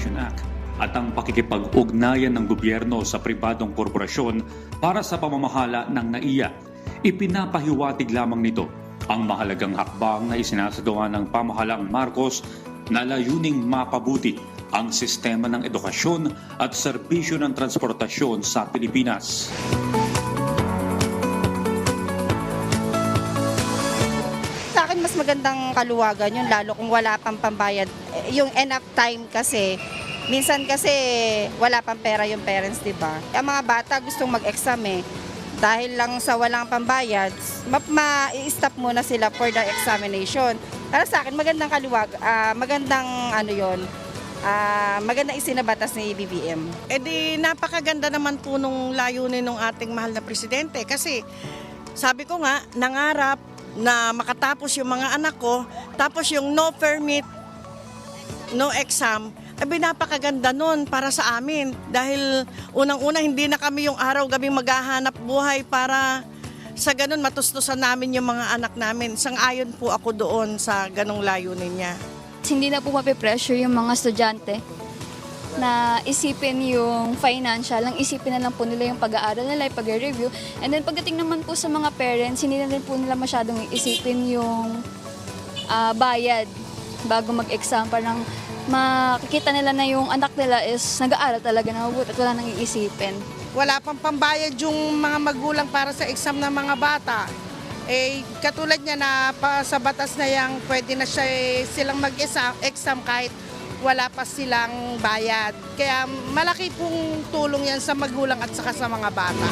Prohibition Act at ang pakikipag-ugnayan ng gobyerno sa pribadong korporasyon para sa pamamahala ng NAIA. Ipinapahiwatig lamang nito ang mahalagang hakbang na isinasagawa ng pamahalang Marcos na layuning mapabuti ang sistema ng edukasyon at serbisyo ng transportasyon sa Pilipinas. Magandang kaluwagan yun, lalo kung wala pang pambayad. Eh, Yung enough time kasi, minsan kasi wala pang pera yung parents, di ba? Ang mga bata gustong mag-exam eh. Dahil lang sa walang pambayad, ma- ma-stop muna sila for the examination. Para sa akin, magandang kaluwag, ah, magandang ano yon ah, magandang isinabatas ni BBM. E di napakaganda naman po nung layunin ng ating mahal na presidente kasi sabi ko nga, nangarap na makatapos yung mga anak ko, tapos yung no permit, no exam, abi napakaganda nun para sa amin dahil unang-una hindi na kami yung araw-gabi maghahanap buhay para sa ganun matustusan namin yung mga anak namin. Sang-ayon po ako doon sa ganong layunin niya. hindi na po mapipressure yung mga estudyante na isipin yung financial, ang isipin na lang po nila yung pag-aaral nila, yung pag-review. And then pagdating naman po sa mga parents, hindi na rin po nila masyadong isipin yung ah, bayad bago mag-exam. Parang makikita nila na yung anak nila is nag-aaral talaga na mabuti at wala nang iisipin. wala pang pambayad yung mga magulang para sa exam ng mga bata. Eh, katulad niya na pa, sa batas na yang pwede na siya, eh, silang mag-exam exam kahit wala pa silang bayad. Kaya malaki pong tulong yan sa magulang at saka sa mga bata.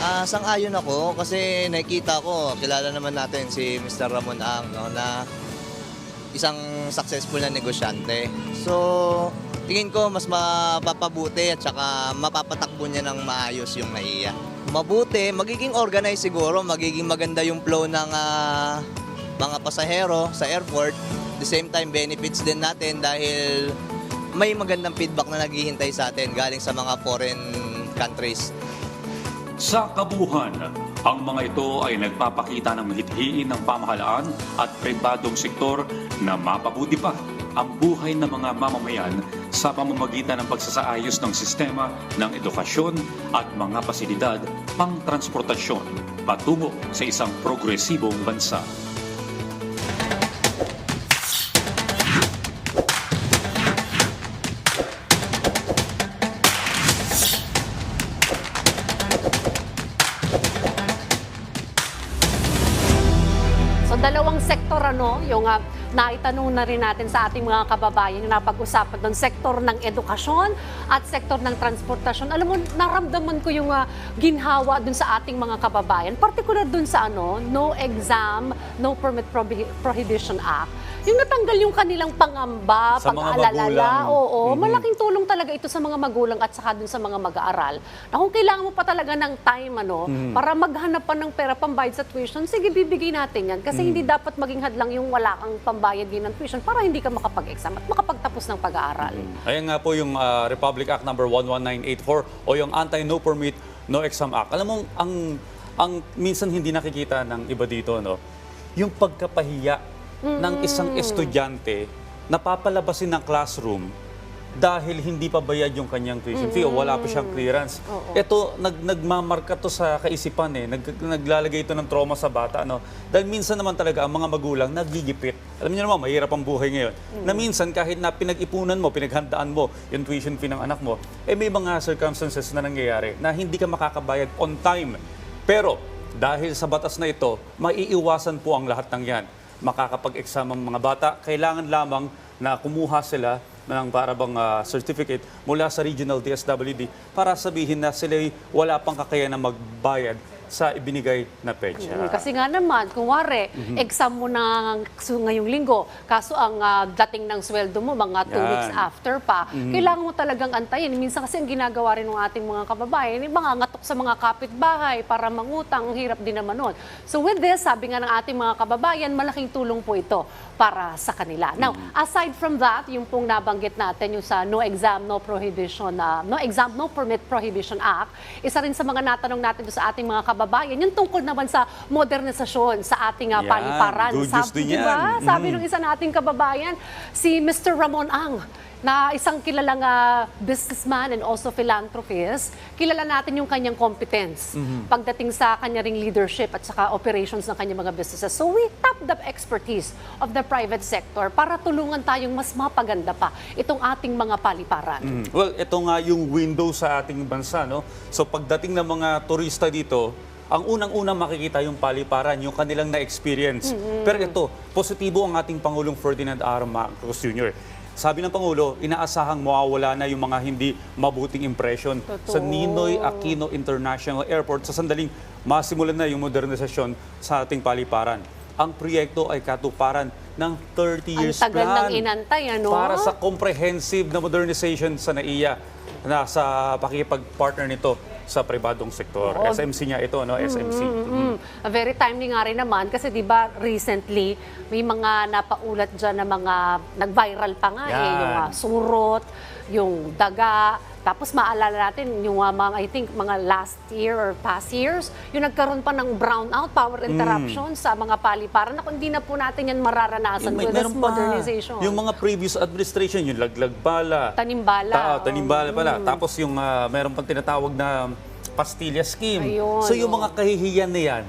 Ah, sang-ayon ako kasi nakikita ko, kilala naman natin si Mr. Ramon Ang no, na isang successful na negosyante. So, tingin ko mas mapapabuti at saka mapapatakbo niya ng maayos yung NAIA. Mabuti, magiging organized siguro, magiging maganda yung flow ng ah, mga pasahero sa airport. The same time, benefits din natin dahil may magandang feedback na naghihintay sa atin galing sa mga foreign countries. Sa kabuhan, ang mga ito ay nagpapakita ng hithiin ng pamahalaan at pribadong sektor na mapabuti pa ang buhay ng mga mamamayan sa pamamagitan ng pagsasaayos ng sistema ng edukasyon at mga pasilidad pang transportasyon patungo sa isang progresibong bansa. Dalawang sektor ano, yung ah, naitanong na rin natin sa ating mga kababayan yung napag-usapan doon, sektor ng edukasyon at sektor ng transportasyon. Alam mo, naramdaman ko yung ah, ginhawa doon sa ating mga kababayan, particular doon sa ano, no exam, no permit Prohi- prohibition act. Yung natanggal yung kanilang pangamba, Sa mga pag-aalala, magulang. oo, Mhm. malaking tulong talaga ito sa mga magulang at saka dun sa mga mag-aaral. Na kung kailangan mo pa talaga ng time ano, Mhm. para maghanap pa ng pera pambayad sa tuition, sige bibigay natin yan. Kasi hindi Mhm. dapat maging hadlang yung wala kang pambayad din ng tuition para hindi ka makapag-exam at makapagtapos ng pag-aaral. Ayan nga po yung ah, Republic Act number 11984 o yung Anti-No Permit, No Exam Act. Alam mo, ang, ang minsan hindi nakikita ng iba dito, no? yung pagkapahiya ng isang estudyante na papalabasin ng classroom dahil hindi pa bayad yung kanyang tuition fee o wala pa siyang clearance. Ito, nag, nagmamarka to sa kaisipan eh. Nag, naglalagay ito ng trauma sa bata. No? Dahil minsan naman talaga ang mga magulang nagigipit. Alam niyo naman, mahirap ang buhay ngayon. Na minsan kahit na pinag-ipunan mo, pinaghandaan mo yung tuition fee ng anak mo, eh may mga circumstances na nangyayari na hindi ka makakabayad on time. Pero dahil sa batas na ito, maiiwasan po ang lahat ng yan. Makakapag-exam ang mga bata, kailangan lamang na kumuha sila ng para bang ah, certificate mula sa regional DSWD para sabihin na sila wala pang kakayanan magbayad sa ibinigay na petsa. Mm, Kasi nga naman, kung wari, Mhm. exam mo na so, ngayong linggo, kaso ang ah, dating ng sweldo mo, mga two Yan. weeks after pa, Mhm. kailangan mo talagang antayin. Minsan kasi ang ginagawa rin ng ating mga kababayan, yung mga ngatok sa mga kapitbahay para mangutang, ang hirap din naman nun. So with this, sabi nga ng ating mga kababayan, malaking tulong po ito para sa kanila. Now, Mhm. aside from that, yung pong nabanggit natin, yung sa no exam, no prohibition, ah, no exam, no permit prohibition act, isa rin sa mga natanong natin sa ating mga kababayan, kababayan, yung tungkol naman sa modernisasyon sa ating ah, Yan, paliparan. good news Sabi, din yan. Sabi Mm. ng isa nating kababayan, si Mr. Ramon Ang, na isang kilalang ah, businessman and also philanthropist, kilala natin yung kanyang competence Mm-hmm. pagdating sa kanya ring leadership at saka operations ng kanyang mga businesses. So we tap the expertise of the private sector para tulungan tayong mas mapaganda pa itong ating mga paliparan. Mm. Well, ito nga yung window sa ating bansa, no? So pagdating ng mga turista dito, ang unang-unang makikita yung paliparan, yung kanilang na-experience. Pero ito, positibo ang ating Pangulong Ferdinand R. Marcos Jr. Sabi ng Pangulo, inaasahang mawawala na yung mga hindi mabuting impression sa Ninoy Aquino International Airport sa sandaling masimulan na yung modernisasyon sa ating paliparan. Ang proyekto ay katuparan ng 30 Ang years tagal plan ng inantay, ano? para sa comprehensive na modernization sa NAIA na sa pakipag-partner nito sa pribadong sektor. Oo. SMC niya ito, no? SMC. Mm, very timely nga rin naman kasi 'di ba recently may mga napaulat diyan na mga nag-viral pa nga eh Yan. yung ah, surot, yung daga, tapos maalala natin yung ah, mga I think mga last year or past years, yung nagkaroon pa ng brownout, power interruption sa mga paliparan na kung hindi na po natin yan mararanasan Yung with this meron pa. modernization. Yung mga previous administration, yung laglag bala. Tanimbala. Ta- tanimbala pala. Mm. Tapos yung ah, meron pang tinatawag na pastilla scheme. Ayun, so yung oh. mga kahihiyan na yan,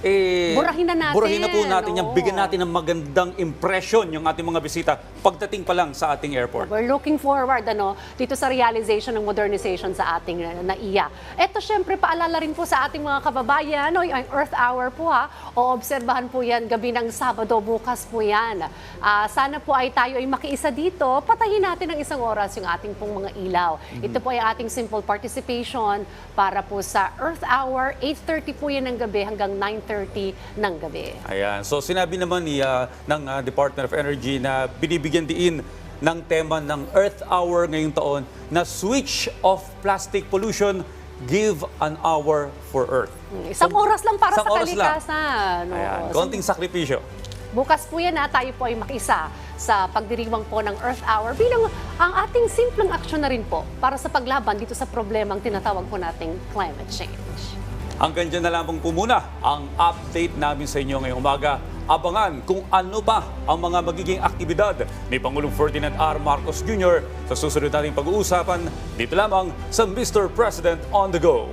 eh, Burahin na natin, Burahin na po natin yan. Bigyan natin ng magandang impression yung ating mga bisita pagdating pa lang sa ating airport. We're looking forward ano dito sa realization ng modernization sa ating uh, NAIA. Ito syempre paalala rin po sa ating mga kababayan, no, yung Earth Hour po ha. O obserbahan po yan gabi ng Sabado bukas po yan. Ah, sana po ay tayo ay makiisa dito. Patayin natin ng isang oras yung ating pong mga ilaw. Ito po ay ating simple participation para po sa Earth Hour. 8.30 po yan ng gabi hanggang 9.30 ng gabi. Ayan. So sinabi naman ni ah, ng ah, Department of Energy na binibigyan diin ng tema ng Earth Hour ngayong taon na switch off plastic pollution, give an hour for Earth. Isang oras lang para sa kalikasan. no? Ayan. So, Konting sakripisyo. Bukas po yan ha, tayo po ay makisa sa pagdiriwang po ng Earth Hour bilang ang ating simpleng aksyon na rin po para sa paglaban dito sa problemang tinatawag po nating climate change. Hanggang dyan na lamang po muna ang update namin sa inyo ngayong umaga. Abangan kung ano pa ang mga magiging aktibidad ni Pangulong Ferdinand R. Marcos Jr. sa susunod nating pag-uusapan dito lamang sa Mr. President on the Go.